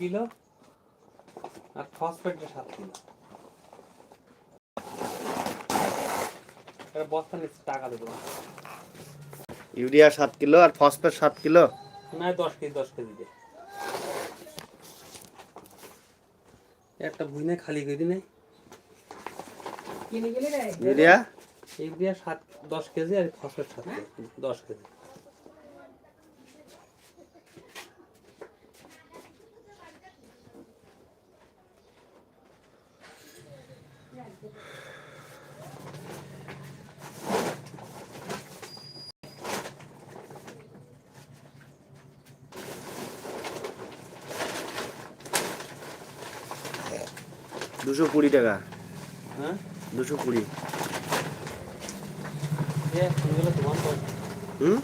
Kilo আর ফসফেটটা সাত kilo. বস্তা নিচ্ছে টাকা দেবো। ইউরিয়া সাত কিলো আর ফসফেট সাত কিলো? না দশ কেজি দশ কেজি দে। একটা বুঝনে খালি করে দিনে ইউরিয়া? ইউরিয়া সাত দশ কেজি আর ফসফেট সাত কেজি দশ কেজি। দুশো কুড়ি টাকা। হ্যাঁ? দুশো কুড়ি। হুম?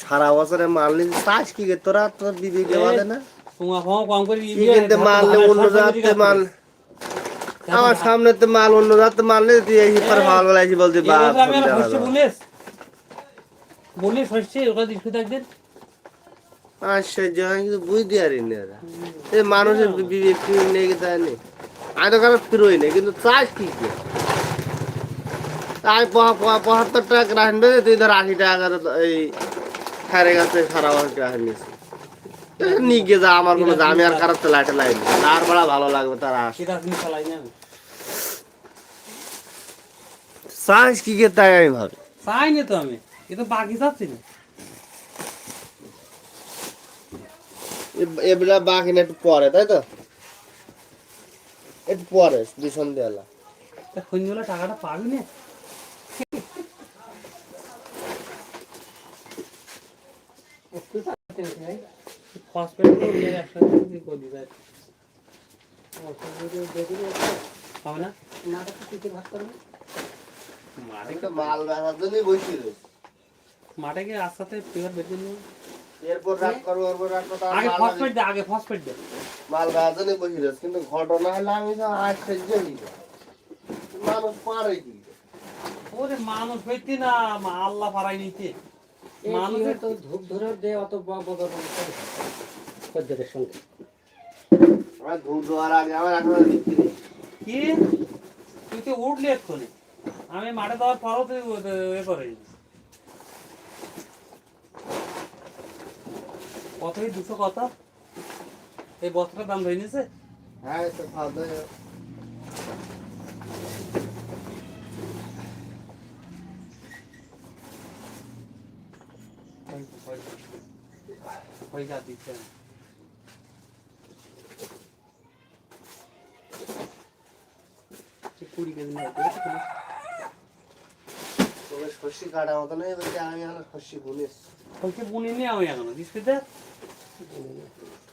সারা বছরে মাল নিতে চাষ কি তোরা তোর বিবেক বাদে না? অন্য মাল। আমার সামনে তো মাল অন্য তুই এই ভালো বেলাইছি বলতে আমি হয় কিন্তু বুঝতে পারি এরা। এই মানুষের বিবেক নেই তাই নেই। আমি তো কারও ফিরোই নেই কিন্তু চাষ কি কি? আমি পহ- পহ- পঁচাত্তর টাকা তুই ধর আশি টাকা করে এই গাছে সারা নিয়ে যা আমার কোনো দামি আর কারোর তো লাইটে লাইন তার বড় ভালো লাগবে তার আস। আমি। চাষ কি কে তাই আমি ভাবি। চাই তো আমি এ তো বাকি যাচ্ছি না। এ- এগুলা বাকি না একটু পরে তাই তো? একটু পরে দুই সন্ধ্যেবেলা। তা সন্ধ্যেবেলা টাকাটা পাবি না? একসাথে কি মাঠে গিয়ে রাস্তাতে পেয়ার বেঁচে নিও এরপর রাগ করব এরপর রাগ করব আগে ফসফেট দে আগে ফসফেট দে। মাল বেচার জন্যই কিন্তু ঘটনা হলে আমি তো আজ সহ্য কি করে? মানুষ পারে কি? ওরে মানুষ হইতে না মা- আল্লাহ পারাই নিতে। মানুষের তো ধূপ ধরে দেয় অত বদল খদ্দের সঙ্গে। আমার ধূপ দেওয়ার আগে আমার এখন বিক্রি কি? তুই তো উঠলি এক্ষুনি। আমি মাঠে দেওয়ার পরও তুই এ করে কত এই দুশো কথা। এই বস্তাটার দাম ধরে নিছে হ্যাঁ কুড়ি কেজি। তোকে কাটা মতো আমি এখন বুনি নিয়ে আমি এখনও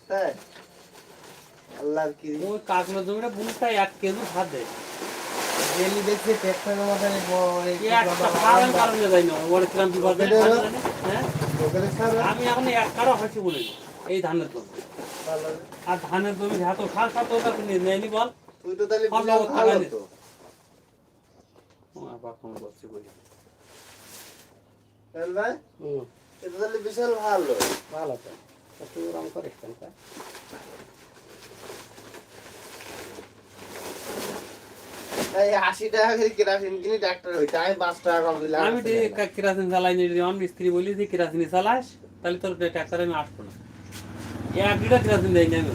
তাই আল্লাহর কি ওই কাকলো জমিটা বুনি তাই এক কেজি ভাত দেয় ডেলি দেখছি একটা কারণে যাই না ওর হয়, আমি এখন কারও হচ্ছে বলি এই ধানের জমি। আর ধানের জমি এত সার সার তো নেয়নি বল। তুই তো তাহলে বিশাল ভালো লাগাইলে। তো ও আবার ফোন করছি বলি ভাই এটা তাহলে বিশাল ভালো। ভালো তো। তুই করিস কেন তা? এই আশি টাকা করে কেরাসিন কিনি ট্র্যাক্টর হইতে আমি পাঁচ টাকা কম দিলাম আমি তো এই কা- কেরাসিন চালাই নি আমার মিস্ত্রি বলি যে কেরাসিন চালাস তাহলে তোর ট্রাক্টরে আমি আসব না। এক লিটার কেরাসিন দেয়নি আমি।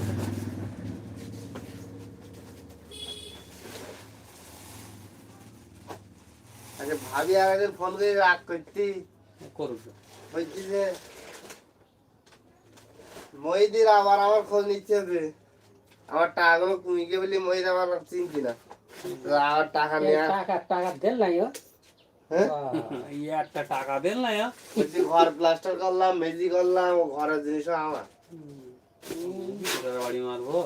আচ্ছা ভাবি আগে ফোন করে রাগ করতি। করুক। বলছি যে মহিদির আবার আমার খোঁজ নিচ্ছে হবে আমার টাকাগুলো কুমিকে বলি মহিদ আমার চিনছি না। তো টাকা নিয়ে টাকা টাকা দেন নাই ও। হ্যাঁ? বাহ, এই একটা টাকা দেন না ঘর প্লাস্টার করলাম মেজি করলাম ঘরের জিনিসও আমার। বাড়ি মারবো।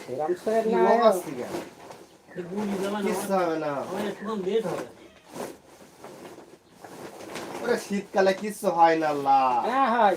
সেরাম সয়ের না বকাস থেকে? এই গুলি জ্বালা না, কিচ্ছু হবে না। আমার একটু লেট হবে। শীতকালে কিচ্ছু হয় না আল্লাহ। হ্যাঁ হয়।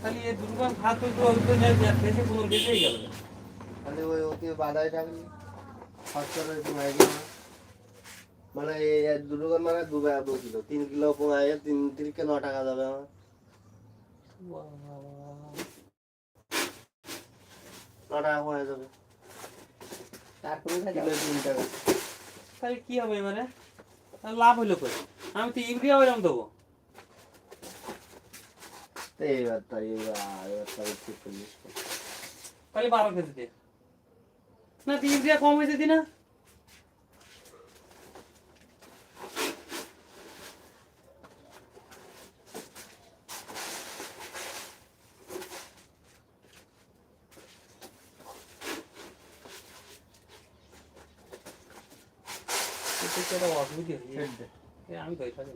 খালি এই হইতো হইতো না গেল? খালি ওই বাধাই থাকলে গেল মানে এই মানে দু দু কিলো তিন কিলো তিন তিরিকে ন টাকা যাবে আমার। ন টাকা যাবে। তারপরে তিন টাকা। তাহলে কি হবে মানে তাহলে লাভ হইল কই? আমি তো ইউরিয়া ওইরকম দেবো। তো এইবার তাই এবার এবার তাই ঠিক করলিস তাহলে বারো কেজি দিয়ে না তো ইউরিয়া কম হয়েছে দি না এটা তো একটা অসুবিধা হয়েছে। এ আমি দই খাব না।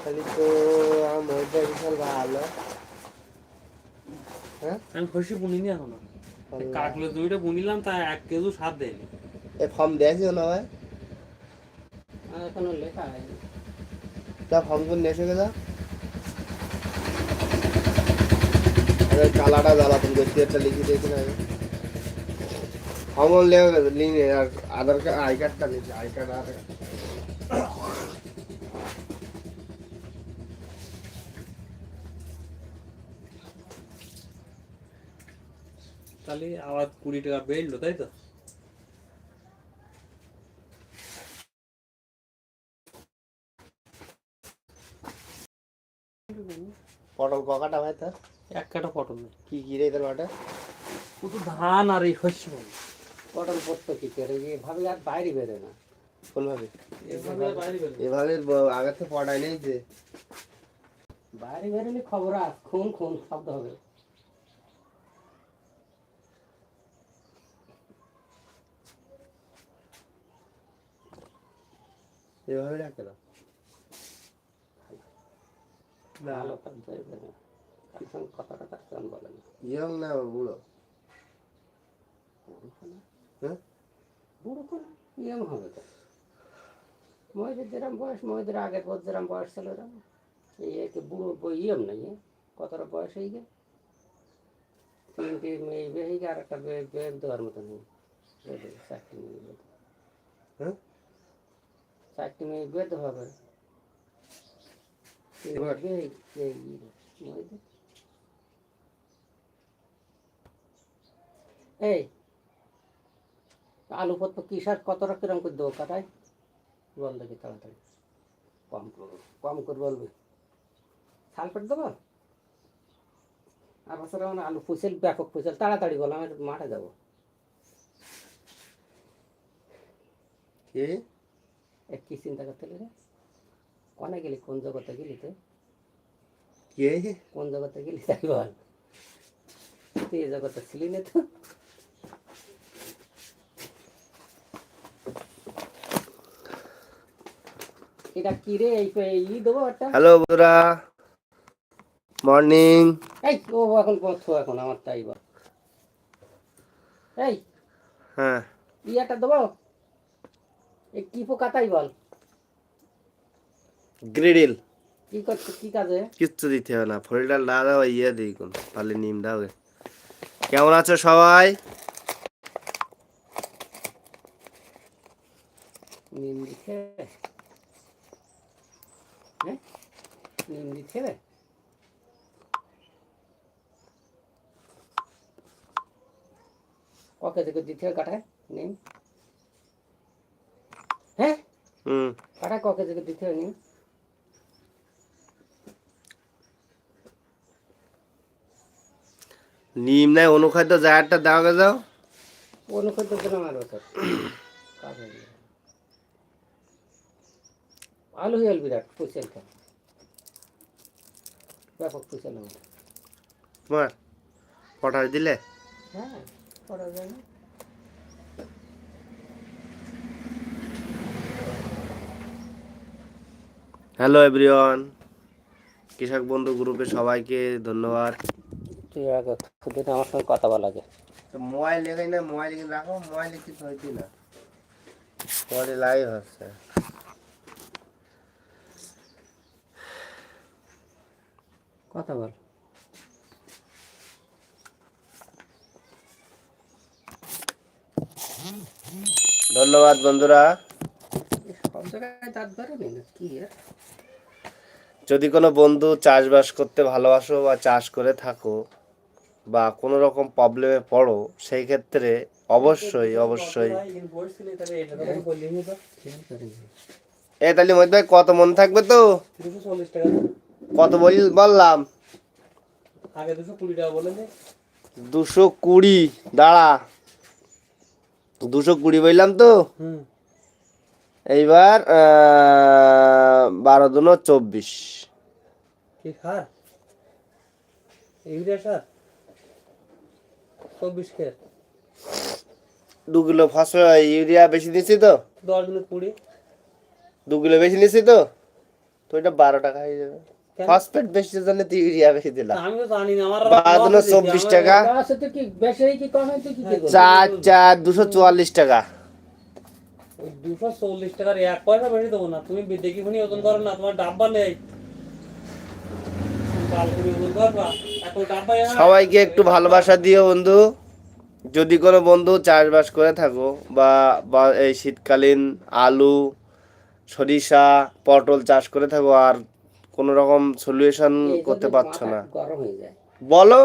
খালি তো আমার বিশাল ভালো। হ্যাঁ? আমি খুশি বুনিনি এখনও। কাকলে দুইটা বুনিলাম তা এক কেজি সাত দেয়নি। এ ফর্ম দিয়েছিল না ভাই? এখনও লেখা হয়নি। তা ফর্ম করে নিয়ে এসে গেছা আরে কালাটা জ্বালাতুন করছি একটা লিখে দিয়েছি না ফর্ম লেগে গেছে লিখে আর আধার কার্ড আই কার্ডটা লিখে আই কার্ড আধার তাহলে আবার কুড়ি টাকা বেড়লো তাই তো? পটল ককাটা ভাই তার? এক কাটা পটল। কি কি রে তোর শুধু ধান আর এই শস্য। পটল পড়তো কি করে এভাবে আর বাইরে বেরো না। কোনভাবে এভাবে আর বাইরে এভাবে ব- আগে তো পড়াই নেই যে। বাইরে বেরোলে খবর আস খুন খুন শব্দ হবে। এভাবে রাখে না। ভালো কাজ যাইবে না। কেমন বলে না। ইয়ং না বুড়ো? হ্যাঁ? বুড়ো করে ইয়ং হবে তো। মহিদের যেরম বয়স মহিদের আগের বছর যেরম বয়স ছিল এই একে বুড়ো ইয়ম নাই কতটা বয়স হয়ে গে তিনটে মেয়ে বিয়ে আর একটা দেওয়ার মতো নেই। বিয়ে দেবে। হ্যাঁ? চারটে মেয়ে দেওয়া হবে? এই এই আলু পত্র কিসার কতটা কিরম করে দেবো কাটাই? বল দেখি তাড়াতাড়ি। কম করব, কম করে বলবি। সালফেট দেবো? আর বছর মানে আলু ফুসেল, ব্যাপক ফুসেল, তাড়াতাড়ি বল, আমি মাঠে যাব। কি? কি চিন্তা করতে রে কনে গেলি? কোন জগতে গেলি তো কি কোন জগতে গেলি? তাই বল। তুই এই জগতে ছিলি না তো? এটা কি রে? এই ই দেবো একটা? হ্যালো বন্ধুরা। মর্নিং এই ও এখন পড়ছো এখন আমার তাই বল। এই হ্যাঁ। ইয়াটা দেবো? কি পোকা তাই বল? গ্রিডিল। কি করছ কি কাজে? কিচ্ছু দিতে হবে না ফরিটা লাদা ওই ইয়ে দিই কোন পারলে নিম দাও কেমন আছো সবাই? নিম হ্যাঁ? নিম দিচ্ছে রে। ককে থেকে দিতে কাটায় নিম? হ্যাঁ? হুম। কাটায় ককে থেকে দিতে নিম নাই অনুখাদ্য জায়গাটা দাও গে যাও। অনুখাদ্য কাজ হয়ে গেল। আলু হয়ে গেল বিরাট খা ব্যাপক আমার তোমার পটাশ দিলে? হ্যাঁ করা যায় না হ্যালো এভরিওয়ান কৃষক বন্ধু গ্রুপে সবাইকে ধন্যবাদ। তুই আগে খুদিন আমার সঙ্গে কথা বলা আগে। মোবাইল লেখাই না মোবাইল কিন্তু রাখো মোবাইল কিছু হয়েছি না। পরে লাইভ হচ্ছে। কথা বল। ধন্যবাদ বন্ধুরা। সব জায়গায় দাঁত বেরোনি না কি আর যদি কোনো বন্ধু চাষবাস করতে ভালোবাসো বা চাষ করে থাকো বা কোনো রকম প্রবলেমে পড়ো সেই ক্ষেত্রে অবশ্যই অবশ্যই। এ তাহলে মহিত ভাই কত মন থাকবে তো। কত বল বললাম? দুশো কুড়ি দাঁড়া। দুশো কুড়ি বললাম তো? হুম। এইবার বারো দুনো চব্বিশ। কি সার ইউরিয়া সার চব্বিশ দু কিলো ফসল ইউরিয়া বেশি দিছি তো। দশ দিনে কুড়ি। দু কিলো বেশি নিছি তো। তো এটা বারো টাকা হয়ে যাবে। ফসফেট বেশি জন্য তো ইউরিয়া বেশি দিলাম। আমি তো জানি না আমার বারো দুনো চব্বিশ টাকা। তো তো? চার চার দুশো চুয়াল্লিশ টাকা। দুশো চল্লিশ টাকার এক পয়সা বেশি দেবো না। তুমি দেখি শুনি ওজন করো না তোমার ডাব্বা নেই। সবাইকে একটু ভালোবাসা দিও বন্ধু। যদি কোনো বন্ধু চাষবাস করে থাকো বা এই শীতকালীন আলু সরিষা পটল চাষ করে থাকো আর কোনো রকম সলিউশন করতে পারছ না। বলো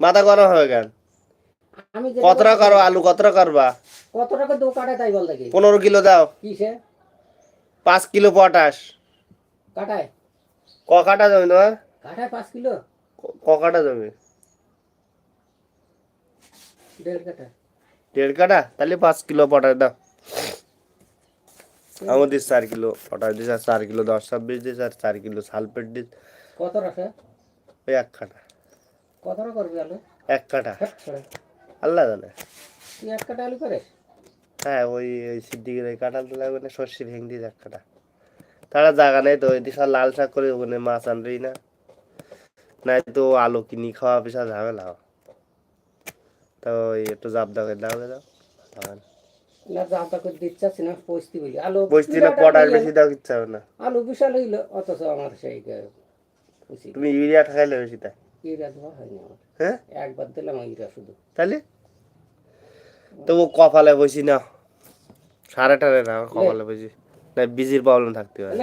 মাথা গরম হবে কেন? কতটা করো আলু কতটা করবা? কত টাকা দো কাটায় তাই বল দেখি। পনেরো কিলো দাও। কিসে? পাঁচ কিলো পটাশ। কাটায়? ক কাটা জমি তোমার? কাটায় পাঁচ কিলো? ক- কাটা জমি দেড় কাটায় দেড় কাটা? তাহলে পাঁচ কিলো পটাশ দাও। আমাদের চার কিলো পটাশ দিস আর চার কিলো দশ ছাব্বিশ দিস আর চার কিলো সালফেট দিস। কত রাখে? ওই এক কাটা। কত করবি আলু? এক কাটা। হ্যাট ছেড়ে। আল্লাহ জানে তুই এক কাটা আলু করে হ্যাঁ ওই ওই সিদ্দিকের ওই কাঁঠাল তো লাগবে না সর্ষে ভেঙে দিস এক কাটা। তারা জায়গা নেই তো ওই দিশা লাল শাক করে ওখানে মাছ আনবেই না। নাই তো আলু কিনি খাওয়া বিশাল ঝামেলা। তো ওই একটু জাপ দাও দাও। না করে বলি। আলু বুঝছি না পটাশ বেশি দাও কিচ্ছু হবে না। আলু বিশাল হইল অথচ আমার সেই তুমি ইউরিয়া ঠাকাইলে বেশি তাই। ইউরিয়া দেওয়া হয়নি আমার। হ্যাঁ? একবার দিলাম ইউরিয়া শুধু। তাহলে তবু কপালে বসি না। সাড়ে টারে না কপালে বসি। না বিজির প্রবলেম থাকতে পারে।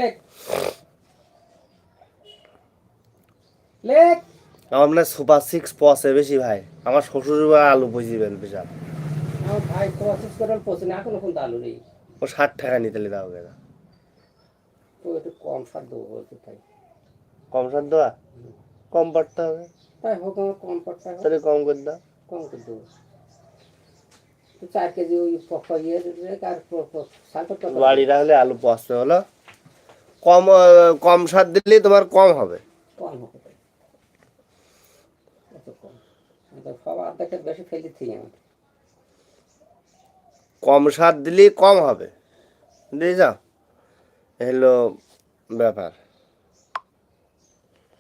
আমার মানে সুপার সিক্স পসে বেশি ভাই। আমার শ্বশুর আলু বিশাল। ভাই করার না এখনও কিন্তু আলু নেই। ও ষাট টাকা নিতে দাও কেন তো একটু কম সার দেবো বলতে তাই। কম সার দেওয়া? কম পড়তে হবে। তাই হোক আমার কম পড়তে হবে। তাহলে কম করে দাও। কম করে দেবো। তো চার কেজি ওই পক্কা ইয়ে দিলে আর বাড়ি রাখলে আলু পচতে হলো? কম কম সার দিলেই তোমার কম হবে। কম হবে। কম। সব আর্ধেকটা বেশি ফেলে দিই আমি। কম সার দিলেই কম হবে। যাও হলো ব্যাপার।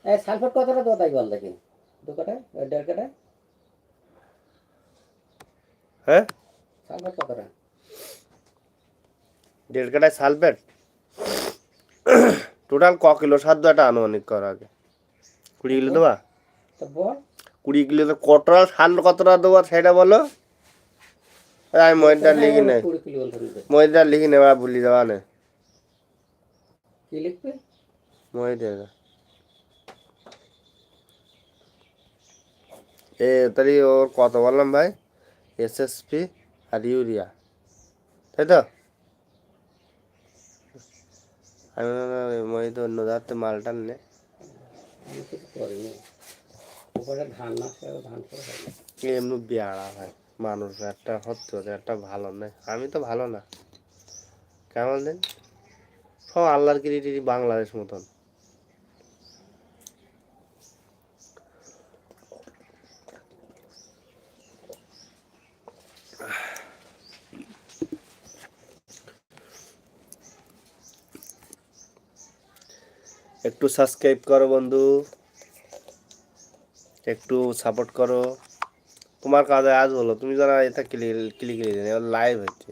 সালফেট কতটা দেবো তাই বল দেখি দু কাটায় দেড় কাটায় হ্যাঁ? সালফেট কতটা দেড় কাটায় সালফেট টোটাল ক কিলো? সার দেওয়াটা আনুমানিক কর আগে। কুড়ি কিলো দেবা? কুড়ি কিলো তো কতটা সার কতটা দেবো সেটা বলো। আমি মহিদার লিখি নেই। মহিদার লিখি নেবা ভুলি যাওয়া নেই কি লিখবি? মহিদার এ, তাহলে ওর কত বললাম ভাই এসএসপি আর ইউরিয়া তাই তো? আমি মহিদ অন্য যাতে মালটা নে। এমনি বেড়া ভাই, মানুষ একটা হচ্ছে একটা ভালো নেই আমি তো ভালো না। কেমন দিন? সব আল্লাহর কিরিটি বাংলাদেশ মতন। একটু সাবস্ক্রাইব করো বন্ধু। একটু সাপোর্ট করো। তোমার কাজে আজ হলো, তুমি যারা এটা ক্লিক ক্লিক লাইভ হচ্ছে।